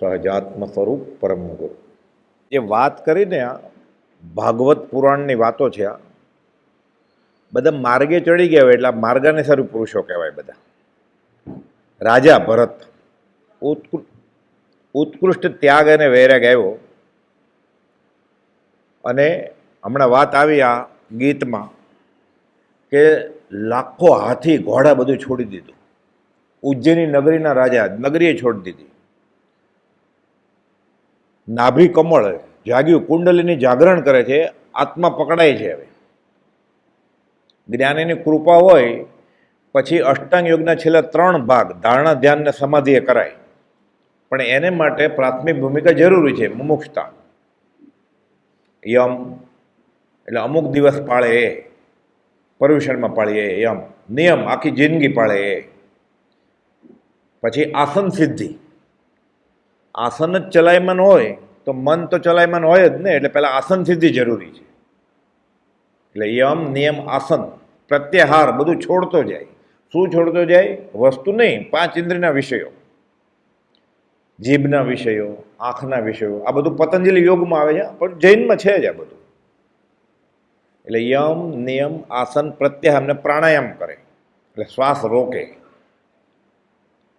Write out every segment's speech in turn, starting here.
સહજાત્મ સ્વરૂપ પરમ ગુરુ જે વાત કરીને આ ભાગવત પુરાણની વાતો છે આ. બધા માર્ગે ચડી ગયા હોય એટલે માર્ગાને સારું પુરુષો કહેવાય બધા. રાજા ભરત ઉત્કૃષ્ટ ત્યાગ અને વૈરાગ આવ્યો. અને હમણાં વાત આવી આ ગીતમાં કે લાખો હાથી ઘોડા બધું છોડી દીધું. ઉજ્જૈની નગરીના રાજા નગરીએ છોડી દીધી. નાભી કમળ જાગ્યું, કુંડલીની જાગરણ કરે છે, આત્મા પકડાય છે હવે. જ્ઞાનીની કૃપા હોય, પછી અષ્ટાંગ યોગના છેલ્લા ત્રણ ભાગ, ધારણા ધ્યાન ને સમાધિએ કરાય. પણ એને માટે પ્રાથમિક ભૂમિકા જરૂરી છે, મુમુક્ષતા. યમ, એટલે અમુક દિવસ પાળે એ પર્યુષણમાં પાળીએ, યમ. નિયમ, આખી જિંદગી પાળે. એ પછી આસન સિદ્ધિ. આસન જ ચલાયમાન હોય, તો મન તો ચલાયમાન હોય જ ને, એટલે પહેલાં આસન સિદ્ધિ જરૂરી છે. એટલે યમ, નિયમ, આસન, પ્રત્યાહાર બધું છોડતો જાય. શું છોડતો જાય? વસ્તુ નહીં, પાંચ ઇન્દ્રિયના વિષયો. જીભના વિષયો, આંખના વિષયો, આ બધું પતંજલિ યોગમાં આવે છે, પણ જૈનમાં છે જ આ બધું. એટલે યમ, નિયમ, આસન પ્રત્યાહારને પ્રાણાયામ કરે. એટલે શ્વાસ રોકે.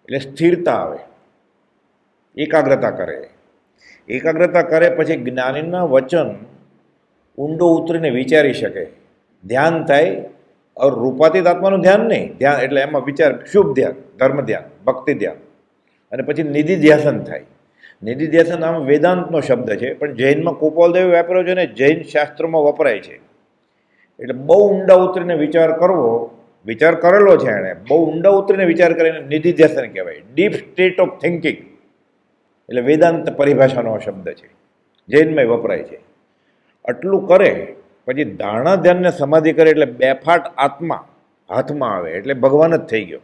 એટલે સ્થિરતા આવે. એકાગ્રતા કરે. એકાગ્રતા કરે પછી જ્ઞાનીના વચન ઊંડો ઉતરીને વિચારી શકે. ધ્યાન થાય ઓર રૂપાતીત આત્માનું ધ્યાન નહીં. ધ્યાન એટલે એમાં વિચાર, શુભ ધ્યાન, ધર્મ ધ્યાન, ભક્તિ ધ્યાન. અને પછી નિધિ ધ્યાસન થાય. નિધિ ધ્યાસન આમ વેદાંતનો શબ્દ છે, પણ જૈનમાં કોપાલદેવે વાપર્યો છે ને જૈન શાસ્ત્રોમાં વપરાય છે. એટલે બહુ ઊંડા ઉતરીને વિચાર કરવો, વિચાર કરેલો છે એણે, બહુ ઊંડા ઉતરીને વિચાર કરીને નિધિ ધ્યાસન કહેવાય. ડીપ સ્ટેટ ઓફ થિંકિંગ એટલે વેદાંત પરિભાષાનો શબ્દ છે. જૈનમાં વપરાય છે. આટલું કરે, પછી ધારણા ધ્યાનને સમાધિ કરે એટલે બેફાટ આત્મા હાથમાં આવે એટલે ભગવાન જ થઈ ગયો.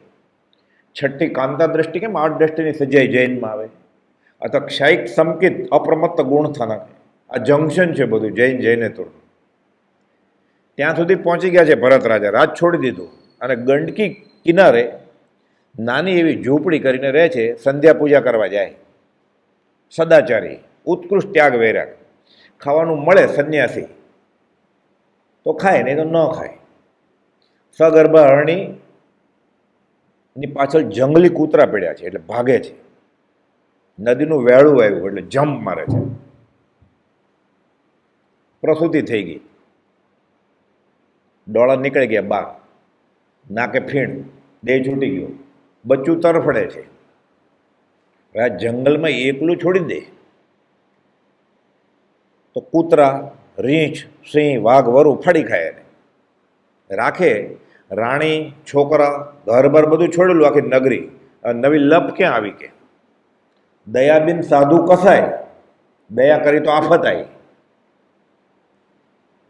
છઠ્ઠી કાંતા દ્રષ્ટિ કેમ? આઠ દ્રષ્ટિની સજાઈ જૈનમાં આવે. અથવા ક્ષાયિક સંકિત અપ્રમત્ત ગુણ થાનક આ જંકશન છે બધું જૈન જૈનેતુર ત્યાં સુધી પહોંચી ગયા છે ભરત રાજા. રાજ છોડી દીધું. અને ગંડકી કિનારે નાની એવી ઝૂંપડી કરીને રહે છે, સંધ્યા પૂજા કરવા જાય. સદાચારી, ઉત્કૃષ્ટ ત્યાગ વૈરાગ. ખાવાનું મળે સંન્યાસી. તો ખાય, નહીં તો ન ખાય. સગર્ભા હરણી ની પાછળ જંગલી કૂતરા પડ્યા છે, એટલે ભાગે છે. નદીનું વેળું આવ્યું, એટલે જમ્પ મારે છે. પ્રસૂતિ થઈ ગઈ. ડોળા નીકળી ગયા બા. નાકે ફીણ. દેહ છૂટી ગયો. બચ્ચું તરફડે છે. હવે આ જંગલમાં એકલું છોડી દે. તો કૂતરા, રીંછ, સિંહ, વાઘ, વરુ ફાડી ખાય એને. રાખે, રાણી, છોકરા ઘરભર બધું છોડેલું આખી નગરી. નવી લપ ક્યાં આવી કે? દયાબીન સાધુ કસાય, દયા કરી તો આફત આવી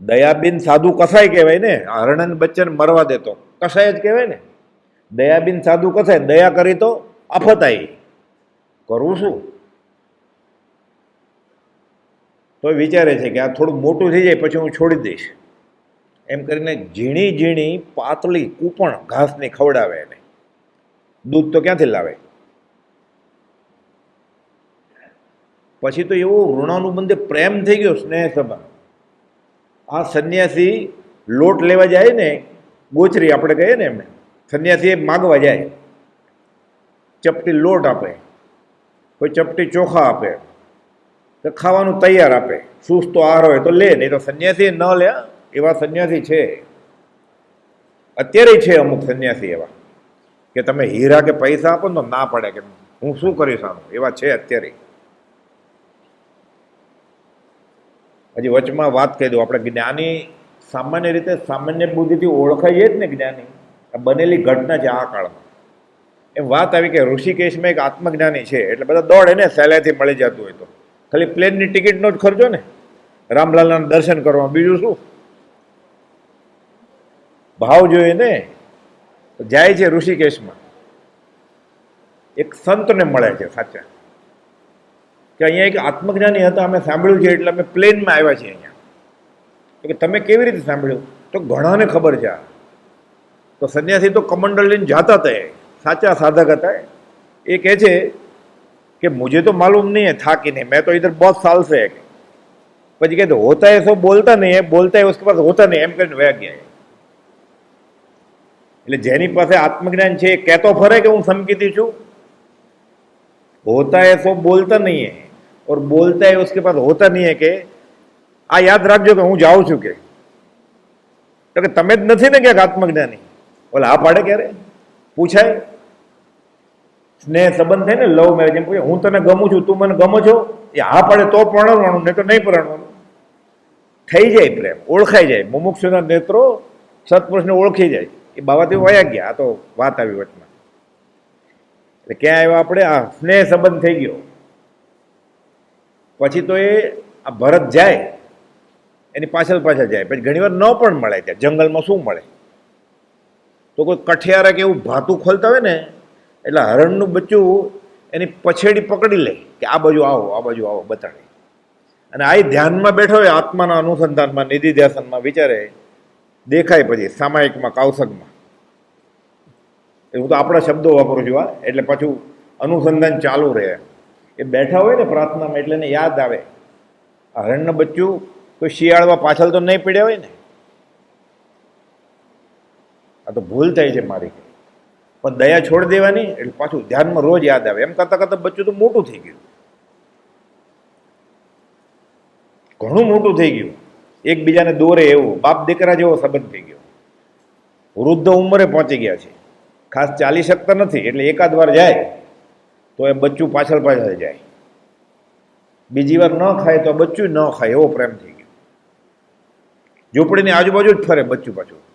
દયાબીન સાધુ કસાય કહેવાય ને, હરણન બચ્ચન મરવા દેતો કસાય જ કહેવાય ને. દયાબીન સાધુ કસાય, દયા કરી તો આફત આવી કરવું શું તો વિચારે છે કે આ થોડું મોટું થઈ જાય, પછી હું છોડી દઈશ. એમ કરીને ઝીણી ઝીણી પાતળી કૂપણ ઘાસની ખવડાવે એને. દૂધ તો ક્યાંથી લાવે? પછી તો એવો ઋણાનુબંધે પ્રેમ થઈ ગયો સ્નેહ સભા આ સંન્યાસી લોટ લેવા જાય ને, ગોચરી આપણે કહીએ ને એમને સંન્યાસી માગવા જાય. ચપટી લોટ આપે. કોઈ ચપટી ચોખા આપે, તો ખાવાનું તૈયાર આપે. સુસ્તો આહાર હોય તો લે, નહીં તો સંન્યાસી ન લે એવા સંન્યાસી છે. અત્યારે છે અમુક સંન્યાસી એવા, કે તમે હીરા કે પૈસા આપો તો ના પડે કે હું શું કરીશ આનું? એવા છે અત્યારે. હજી વચમાં વાત કહી દઉં, આપણે જ્ઞાની સામાન્ય રીતે સામાન્ય બુદ્ધિથી ઓળખાઈએ જ ને જ્ઞાની. આ બનેલી ઘટના છે આ કાળમાં. એમ વાત આવી કે ઋષિકેશમાં એક આત્મજ્ઞાની છે, એટલે બધા દોડ એને સહેલાઈથી મળી જતું હોય તો. ખાલી પ્લેનની ટિકિટનો જ ખર્ચો ને? રામલાલના દર્શન કરવા. બીજું શું? ભાવ જોઈએ ને? જાય છે ઋષિકેશમાં. એક સંતને મળે છે, સાચા. કે અહીંયા એક આત્મજ્ઞાની હતા, અમે સાંભળ્યું છે, એટલે અમે પ્લેનમાં આવ્યા છીએ અહીંયા. કે તમે કેવી રીતે સાંભળ્યું? તો ઘણાને ખબર છે તો સંન્યાસી તો કમંડળ લઈને જાતા હતા સાચા સાધક હતા એ કહે છે कि मुझे तो मालूम नहीं है था कि नहीं मैं तो इधर बहुत साल से है પછી કહે તો હોતા है सो बोलता नहीं है बोलता है उसके पास होता नहीं એમ કરીને વયા ગયા એટલે જેની પાસે આત્મજ્ઞાન છે એ કહેતો ફરે કે હું સમકીતી છું होता है सो बोलता नहीं है और बोलता है उसके पास होता नहीं है કે આ યાદ રાખજો કે હું જાઉં છું કે તો કે તમે જ નથી ને ક્યાંક આત્મજ્ઞાની ઓલા આ પાડે ક્યારે પૂછાય સ્નેહ સંબંધ થાય ને લવ મેરેજ એમ પૂછે હું તને ગમું છું, તું મને ગમો છો, એ હા પાડે તો પરણવાનું, નહીં તો નહીં પરણવાનું. થઈ જાય પ્રેમ, ઓળખાઈ જાય. મુમુક્ષુના નેત્રો સત્પુરુષને ઓળખી જાય. એ બાવાથી વયા ગયા, આ તો વાત આવી વચમાં. એટલે ક્યાં આવ્યા આપણે? આ સ્નેહ સંબંધ થઈ ગયો. પછી તો એ આ ભરત જાય, એની પાછળ પાછળ જાય. પછી ઘણીવાર ન પણ મળે ત્યાં. જંગલમાં શું મળે? તો કોઈ કઠિયારા કે એવું ભાતું ખોલતા હોય ને એટલે હરણનું બચ્ચું એની પછેડી પકડી લે કે આ બાજુ આવો, આ બાજુ આવો બતાડે. અને આ ધ્યાનમાં બેઠો હોય, આત્માના અનુસંધાનમાં નિધિ ધ્યાસનમાં વિચારે, દેખાય પછી સામાયિકમાં કાવસકમાં હું તો આપણા શબ્દો વાપરું છું આ એટલે પાછું અનુસંધાન ચાલુ રહે. એ બેઠા હોય ને પ્રાર્થનામાં એટલે એને યાદ આવે. હરણનું બચ્ચું કોઈ શિયાળમાં પાછળ તો નહીં પડ્યા હોય ને? આ તો ભૂલ થાય છે મારી. પણ દયા છોડી દેવાની એટલે પાછું ધ્યાનમાં રોજ યાદ આવે. એમ કરતાં કરતાં બચ્ચું તો મોટું થઈ ગયું. ઘણું મોટું થઈ ગયું. એકબીજાને દોરે એવું. બાપ દીકરા જેવો સંબંધ થઈ ગયો. વૃદ્ધ ઉંમરે પહોંચી ગયા છે. ખાસ ચાલી શકતા નથી, એટલે એકાદ વાર જાય તો એ બચ્ચું પાછળ પાછળ જાય. બીજી વાર ન ખાય તો બચ્ચું ન ખાય, એવો પ્રેમ થઈ ગયો. ઝૂંપડીની આજુબાજુ જ ફરે બચ્ચું પાછું.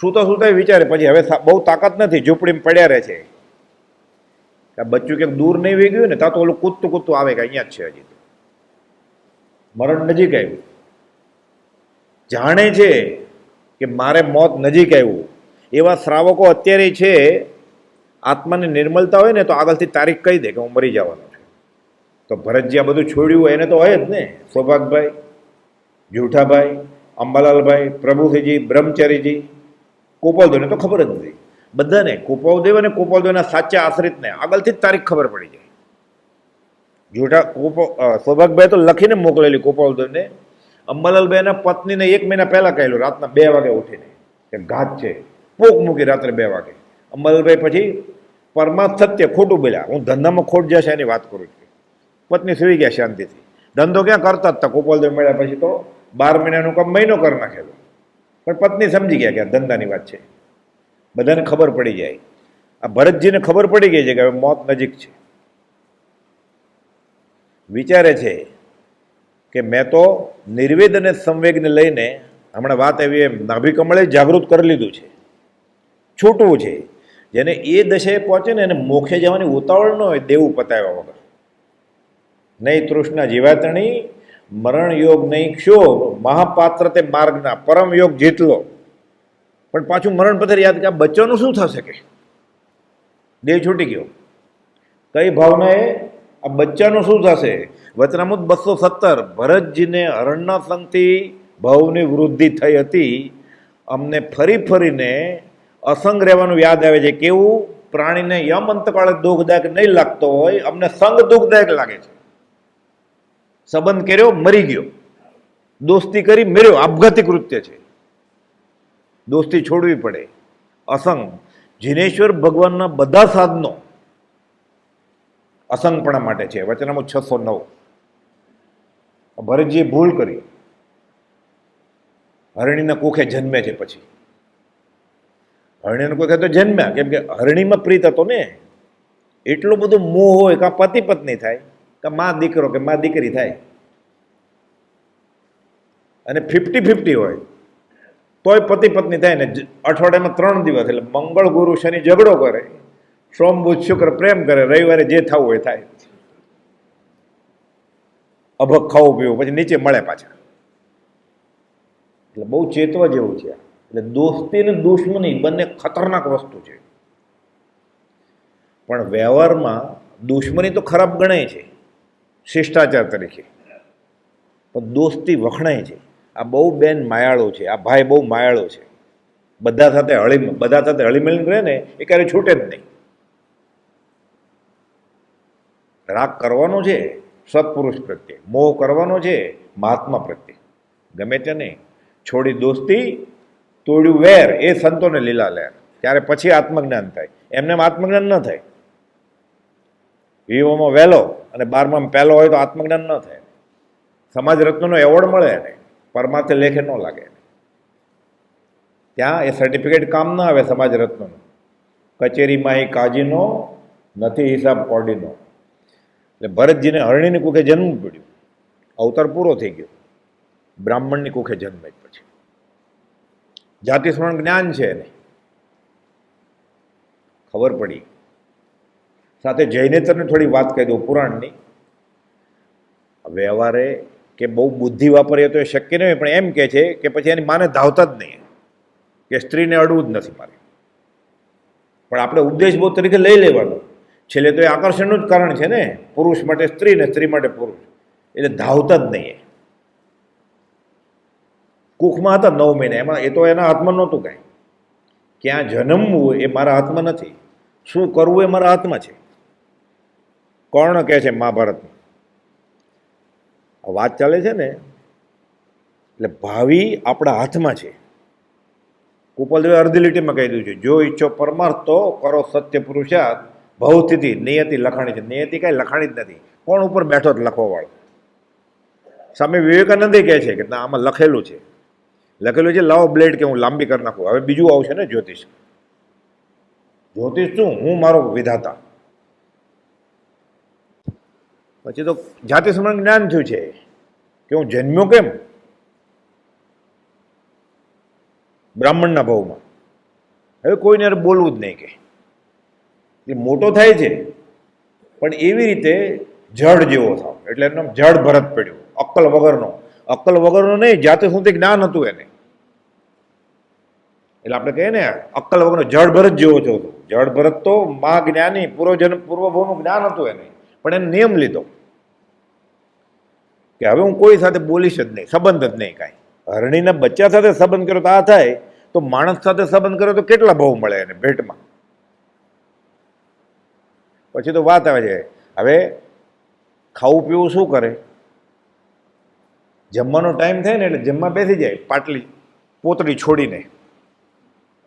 સૂતા સૂતા વિચારે, પછી હવે બહુ તાકાત નથી, ઝૂંપડીમાં પડ્યા રહે છે. બચ્ચું ક્યાંક દૂર નહીં વહી ગયું ને, ત્યાં તો ઓલું કૂદતું કૂદતું આવે કે અહીંયા જ છે હજી મરણ નજીક આવ્યું. જાણે છે કે મારે મોત નજીક આવ્યું. એવા શ્રાવકો અત્યારે છે, આત્માની નિર્મલતા હોય ને, તો આગળથી તારીખ કહી દે કે હું મરી જવાનો છું. તો ભરતજી આ બધું છોડ્યું હોય એને તો હોય જ ને. સૌભાગભાઈ, જૂઠાભાઈ, અંબાલાલભાઈ પ્રભુસિંહજી બ્રહ્મચારીજી ગોપાલદેવને તો ખબર જ નથી. બધાને કોપાલદેવ અને કોપાલદેવના સાચા આશ્રિતને આગળથી જ તારીખ ખબર પડી જાય. જોટા કોપો સૌભાગભાઈ તો લખીને મોકલેલી કોપાલદેવને અંબાલાલભાઈના પત્નીને એક મહિના પહેલાં કહેલું, રાતના બે વાગે ઉઠીને. કે ઘાત છે. પોક મૂકી રાત્રે બે વાગે. અંબાલાલભાઈ પછી પરમાર્થ સત્ય ખોટું બોલ્યા. હું ધંધામાં ખોટ જશે એની વાત કરું છું. પત્ની સુઈ ગયા શાંતિથી. ધંધો ક્યાં કરતા જ હતા કોપાલદેવ મળ્યા પછી તો બાર મહિનાનું કામ મહિનો કરી નાખેલો. પણ પત્ની સમજી ગયા કે આ ધંધાની વાત છે. બધાને ખબર પડી જાય. આ ભરતજીને ખબર પડી ગઈ છે કે હવે મોત નજીક છે. વિચારે છે કે મેં તો નિર્વેદ અને સંવેગને લઈને હમણાં વાત એવી એમ નાભિકમળે જાગૃત કરી લીધું છે. છૂટવું છે. જેને એ દશાએ પહોંચે ને એને મોક્ષે જવાની ઉતાવળ ન હોય દેવું પતાવ્યા વગર. નહીં તૃષ્ણા જીવાતણી મરણ યોગ નહીં ક્ષોભ મહાપાત્ર તે માર્ગના પરમ યોગ જેટલો પણ પાછું મરણ પથર યાદ કે આ બચ્ચાનું શું થશે કે? દેહ છૂટી ગયો. કઈ ભાવનાએ આ બચ્ચાનું શું થશે? વચનામુદ બસો સત્તર, ભરતજીને હરણના સંગથી ભાવની વૃદ્ધિ થઈ હતી. અમને ફરી ફરીને અસંગ રહેવાનું યાદ આવે છે. કેવું? પ્રાણીને યમ અંતકાળે દુઃખદાયક નહીં લાગતો હોય, અમને સંગ દુઃખદાયક લાગે છે. સંબંધ કર્યો, મરી ગયો. દોસ્તી કરી, મર્યો. આપઘાતી કૃત્ય છે. દોસ્તી છોડવી પડે. અસંગ. જીનેશ્વર ભગવાનના બધા સાધનો અસંગપણા માટે છે. વચનામાં છસો નવ. ભરતજીએ ભૂલ કરી. હરણીના કોખે જન્મે છે પછી. હરણીના કોખે તો જન્મ્યા. કેમ કે હરણીમાં પ્રીત હતો ને. એટલો બધો મોહ હોય કાં પતિ પત્ની થાય. કે માં દીકરો કે માં દીકરી થાય. અને ફિફ્ટી ફિફ્ટી હોય. તોય પતિ પત્ની થાય ને અઠવાડિયામાં ત્રણ દિવસ એટલે મંગળ ગુરુ શનિ ઝઘડો કરે. સોમ બુધ શુક્ર પ્રેમ કરે. રવિવારે જે થવું હોય થાય. અભગ ખાવું પીવું, પછી નીચે મળે પાછા. એટલે બહુ ચેતવા જેવું છે એટલે દોસ્તી અને દુશ્મની બંને ખતરનાક વસ્તુ છે. પણ વ્યવહારમાં દુશ્મની તો ખરાબ ગણાય છે. શિષ્ટાચાર તરીકે. પણ દોસ્તી વખણાય છે. આ બહુ બેન માયાળો છે. આ ભાઈ બહુ માયાળો છે. બધા સાથે હળી, બધા સાથે હળીમળીને રહે ને, એ ક્યારે છૂટે જ નહીં. રાગ કરવાનો છે, સત્પુરુષ પ્રત્યે. મોહ કરવાનો છે, મહાત્મા પ્રત્યે. ગમે તે નહીં. છોડી દોસ્તી, તોડ્યું વેર, એ સંતોને લીલા લહેર. ત્યારે પછી આત્મજ્ઞાન થાય. એમને આત્મજ્ઞાન ન થાય. વિવોમાં વહેલો અને બારમાં પહેલો હોય તો આત્મજ્ઞાન ન થાય. સમાજ રત્નનો એવોર્ડ મળે એને, પરમાર્થે લેખે ન લાગે ત્યાં એ સર્ટિફિકેટ કામ ન આવે સમાજ રત્નનું કચેરીમાં એ કાજીનો, નથી હિસાબ કોડીનો. એટલે ભરતજીને હરણીની કુખે જન્મ પડ્યું. અવતાર પૂરો થઈ ગયો. બ્રાહ્મણની કુખે જન્મ જ પછી. જાતિ સ્મરણ જ્ઞાન છે એને. ખબર પડી. સાથે જૈનેતરને થોડી વાત કહી દઉં પુરાણની. વ્યવહારે કે બહુ બુદ્ધિ વાપરીએ તો એ શક્ય નહીં પણ એમ કે છે કે પછી એની માને ધાવતા જ નહીં. કે સ્ત્રીને અડવું જ નથી મારે. પણ આપણે ઉપદેશ બહુ તરીકે લઈ લેવાનો. છેલ્લે તો એ આકર્ષણનું જ કારણ છે ને. પુરુષ માટે સ્ત્રી ને સ્ત્રી માટે પુરુષ. એટલે ધાવતા જ નહીં કુખમાં હતા નવ મહિના. એમાં એ તો એના હાથમાં નહોતું કાંઈ. ક્યાં જન્મવું એ મારા હાથમાં નથી. શું કરવું એ મારા હાથમાં છે? કર્ણ કહે છે મહાભારતમાં વાત ચાલે છે ને, એટલે ભાવિ આપણા હાથમાં છે. કુપલદેવે અડધી લીટીમાં કહી દીધું છે, જો ઈચ્છો પરમાર્થ તો કરો સત્ય પુરુષાર્થ ભવસ્થિતિ નિયતિ લખાણી છે. નિયતિ કાંઈ લખાણી જ નથી, કોણ ઉપર બેઠો જ લખવાવાળો? સ્વામી વિવેકાનંદે કહે છે કે ના, આમાં લખેલું છે. લખેલું છે, લાવો બ્લેડ કે હું લાંબી કરી નાખું. હવે બીજું આવશે ને જ્યોતિષ. જ્યોતિષ શું? હું મારો વિધાતા. પછી તો જાતિ સમરણ જ્ઞાન થયું છે. કે હું જન્મ્યો કેમ? બ્રાહ્મણના ભાવમાં. હવે કોઈને બોલવું જ નહીં કે. એ મોટો થાય છે. પણ એવી રીતે જડ જેવો થાવ. એટલે એનું જડ ભરત પડ્યું. અક્કલ વગરનો. અક્કલ વગરનો નહીં, જાતે સુધી જ્ઞાન હતું એને. એટલે આપણે કહીએ ને, અક્કલ વગરનો જડ ભરત જેવો થયો હતો. જડ ભરત તો મા જ્ઞાની પૂર્વજન પૂર્વભવનું જ્ઞાન હતું એને. પણ એને નિયમ લીધો. કે હવે હું કોઈ સાથે બોલીશ જ નહીં, સંબંધ જ નહીં કાંઈ. હરણીના બચ્ચા સાથે સંબંધ કર્યો તો આ થાય, તો માણસ સાથે સંબંધ કર્યો તો કેટલા ભાવ મળે એને ભેટમાં? પછી તો વાત આવે છે, હવે ખાવું પીવું શું કરે? જમવાનો ટાઈમ થાય ને એટલે જમવા બેસી જાય, પાટલી પોતળી છોડીને.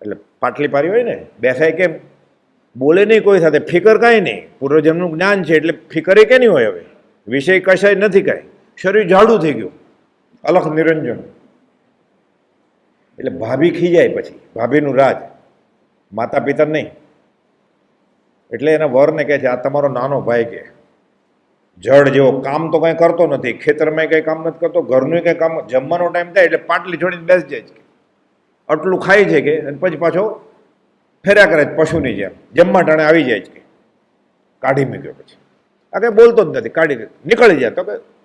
એટલે પાટલી પારી હોય ને, બેસાય કેમ? બોલે નહીં કોઈ સાથે, ફિકર કાંઈ નહીં. પૂર્વજન્મનું જ્ઞાન છે એટલે ફિકરે કે નહીં હોય હવે? વિષય કશાય નથી કાંઈ. શરીર જાડું થઈ ગયું. અલખ નિરંજન. એટલે ભાભી ખીજાય પછી. ભાભીનું રાજ. માતા પિતા નહીં. એટલે એના વરને કહે છે, આ તમારો નાનો ભાઈ કે. જડ જેવો કામ તો કંઈ કરતો નથી. ખેતરમાં કંઈ કામ નથી કરતો. ઘરનું કંઈ કામ જમવાનો ટાઈમ થાય એટલે પાટલી છોડીને બેસી જાય છે. આટલું ખાય છે કે, અને પછી પાછો ફેર્યા કરે છે પશુની જેમ. જમવા ટાણે આવી જાય છે કે. કાઢી મૂક્યો પછી. આ કંઈ બોલતો જ નથી. કાઢી નીકળી જાય. તો કે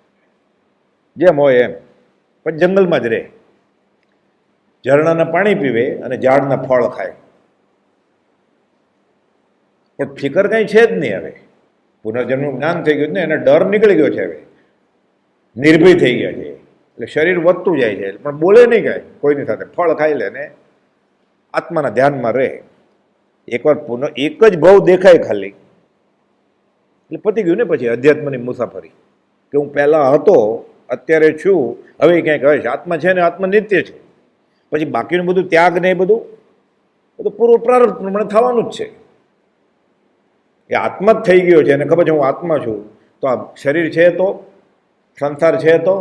જેમ હોય એમ. પણ જંગલમાં જ રહે. ઝરણાના પાણી પીવે અને ઝાડના ફળ ખાય. પણ ફિકર કંઈ છે જ નહીં હવે. પુનર્જન્મનું જ્ઞાન થઈ ગયું ને, એને ડર નીકળી ગયો છે હવે. નિર્ભય થઈ ગયા છે. એટલે શરીર વધતું જાય છે. પણ બોલે નહીં કાંઈ. કોઈની સાથે ફળ ખાઈ લે ને આત્માના ધ્યાનમાં રહે. એકવાર પુનઃ, એક જ ભાવ દેખાય ખાલી. એટલે પતી ગયું ને પછી અધ્યાત્મની મુસાફરી. કે હું પહેલાં હતો અત્યારે છું, હવે ક્યાંક હવે આત્મા છે ને આત્મા નિત્ય છે. પછી બાકીનું બધું ત્યાગ ને એ બધું બધું પૂર્વ પ્રારંભ પ્રમાણે થવાનું જ છે. એ આત્મા જ થઈ ગયો છે અને ખબર છે હું આત્મા છું. તો આ શરીર છે તો, સંસાર છે તો,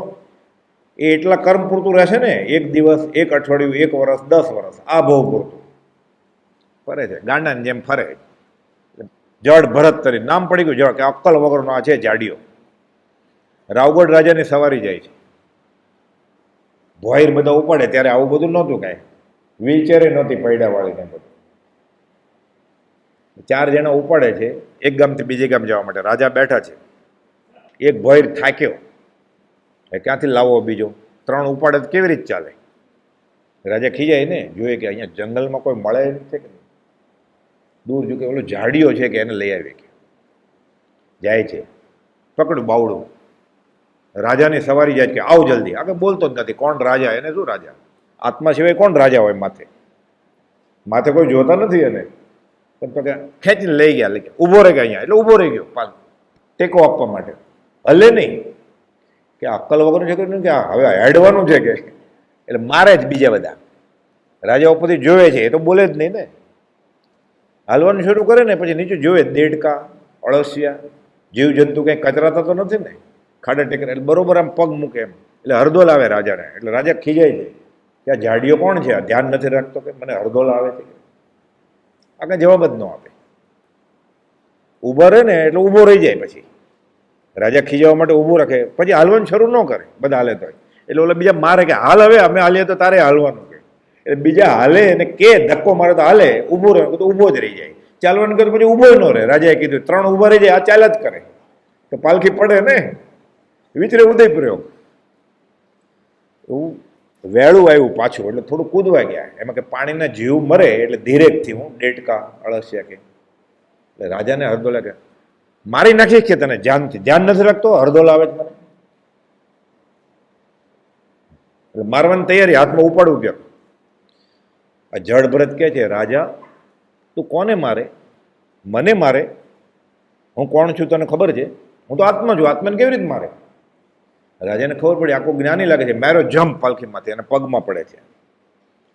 એ એટલા કર્મ પૂરતું રહેશે ને, એક દિવસ, એક અઠવાડિયું, એક વર્ષ દસ વર્ષ આ ભાવ પૂરતું. ફરે છે, ગાંડાની જેમ ફરે. જડ ભરત તરી નામ પડી ગયું જડ કે અક્કલ વગરનો આ છે જાડીઓ રાવગઢ રાજાની સવારી જાય છે. ભોઈર બધા ઉપાડે ત્યારે આવું બધું નહોતું કાંઈ. વ્હીલચેરે નહોતી પૈડાવાળીને બધું. ચાર જણા ઉપાડે છે, એક ગામથી બીજે ગામ જવા માટે. રાજા બેઠા છે. એક ભોઈર થાક્યો. એ ક્યાંથી લાવવો બીજો? ત્રણ ઉપાડે તો કેવી રીતે ચાલે? રાજા ખીજાય ને જોઈએ કે અહીંયા જંગલમાં કોઈ મળે છે કે નહીં? દૂર જો કે ઓલો ઝાડીઓ છે કે એને લઈ આવી કે જાય છે. પકડું બાવડું રાજાની સવારી જાય કે આવ જલ્દી. આગળ બોલતો જ નથી, કોણ રાજા, એને શું રાજા? આત્મા સિવાય કોણ રાજા હોય માથે? માથે કોઈ જોતા નથી એને? તો કે ખેંચીને લઈ ગયા, લઈ ઊભો રહી ગયા અહીંયા, એટલે ઊભો રહી ગયો પાલ ટેકો આપવા માટે. હલે નહીં કે અક્કલ વગરનું છે કે આ હવે હેડવાનું છે કે? એટલે મારે જ બીજા બધા. રાજા ઉપરથી જોવે છે, એ તો બોલે જ નહીં ને. હાલવાનું શરૂ કરે ને, પછી નીચે જોવે દેડકા, અળસિયા, જીવજંતુ કંઈ કચરાતા તો નથી ને? ખાડા ટેકરા. એટલે બરોબર આમ પગ મૂકે એમ. એટલે હરદોલ આવે રાજાને. એટલે રાજા ખીજાય છે કે આ ઝાડીઓ કોણ છે? આ ધ્યાન નથી રાખતો કે મને હરદોલ આવે છે આ કાંઈ જવાબ જ ન આપે. ઊભો રહે ને એટલે ઊભો રહી જાય પછી. રાજા ખીજાવા માટે ઊભું રાખે. પછી હાલવાનું શરૂ ન કરે. બધા હાલે તો એટલે ઓલા બીજા મારે કે હાલ હવે, અમે હાલીએ તો તારે હાલવાનું કે. એટલે બીજા હાલે અને કે ધક્કો મારે તો હાલે. ઊભું રહે, તો ઊભો જ રહી જાય. ચાલવાનું કરે પછી ઊભો ન રહે. રાજાએ કીધું, ત્રણ ઊભા રહી જાય, આ ચાલ્યા જ કરે. તો પાલખી પડે ને. વિચરે ઉદય પ્રયોગ એવું વેળું આવ્યું પાછું, એટલે થોડું કૂદવા ગયા. એમાં કે પાણીના જીવ મરે એટલે ધીરેકથી હું ડેટકા અળસિયા કે. એટલે રાજાને હરદોલા કે, મારી નાખીશ કે તને, ધ્યાનથી. ધ્યાન નથી રાખતો, હરદોલ આવે જ મને. એટલે મારવાની તૈયારી હાથમાં ઉપાડવું ગયો આ જળ ભરત કહે છે, રાજા, તું કોને મારે? મને મારે? હું કોણ છું તને ખબર છે? હું તો આત્મા છું, આત્માને કેવી રીતે મારે? રાજાને ખબર પડી, આખું જ્ઞાની લાગે છે, મેરો જમ્પ પાલખીમાંથી અને પગમાં પડે છે.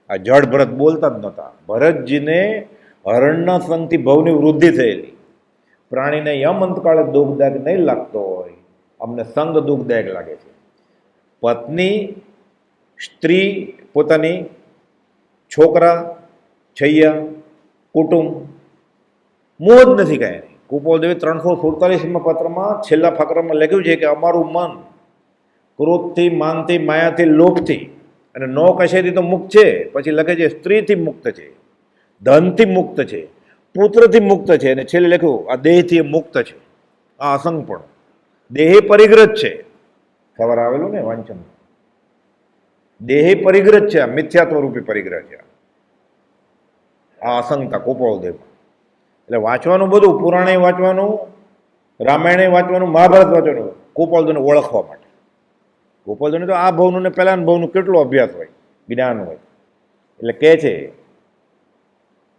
આ જળ ભરત બોલતા જ નહોતા. ભરતજીને હરણના સંગથી ભવની વૃદ્ધિ થયેલી. પ્રાણીને યમ અંતકાળે દુઃખદાયક નહીં લાગતો હોય. અમને સંગ દુઃખદાયક લાગે છે. પત્ની, સ્ત્રી, પોતાની છોકરા, છૈયા, કુટુંબ મોહ જ નથી કાંઈ. નહીં કુપોલદેવી ત્રણસો સુડતાલીસમાં પત્રમાં છેલ્લા ફકરામાં લખ્યું છે કે અમારું મન ક્રોધથી, માનથી, માયાથી, લોભથી. અને નો કશેથી તો મુક્ત છે, પછી લખે છે, સ્ત્રીથી મુક્ત છે, ધનથી મુક્ત છે, પુત્રથી મુક્ત છે. અને છેલ્લે લખ્યું, આ દેહથી મુક્ત છે. આ અસંગ પણ દેહ પરિગ્રત છે. ખબર આવેલું ને વાંચન? દેહ પરિગ્રત છે, આ મિથ્યાત્વ રૂપી પરિગ્રહ છે. આ અસંગતા કુપોળદેવમાં એટલે વાંચવાનું બધું, પુરાણે વાંચવાનું, રામાયણે વાંચવાનું, મહાભારત વાંચવાનું કુપોળદેવને ઓળખવા માટે. ગોપાલજીને તો આ ભવનું ને પહેલાના ભવનું કેટલો અભ્યાસ હોય? જ્ઞાન હોય. એટલે કહે છે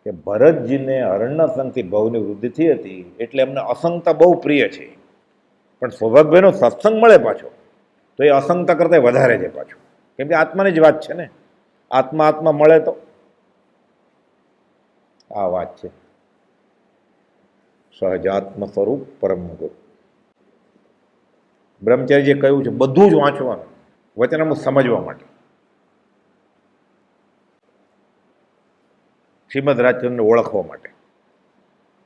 કે ભરતજીને હરણના સંગથી ભવની વૃદ્ધિ થઈ હતી એટલે એમને અસંગતા બહુ પ્રિય છે. પણ સૌભાગ્યનો સત્સંગ મળે પાછો. તો એ અસંગતા કરતાં વધારે છે પાછો. કેમ કે આત્માની જ વાત છે ને. આત્મા આત્મા મળે તો. આ વાત છે. સહજાત્મ સ્વરૂપ પરમ ગુરુ બ્રહ્મચારી જે કહ્યું છે બધું જ વાંચવાનું વચનામું સમજવા માટે. શ્રીમદ રાજચંદ્રને ઓળખવા માટે.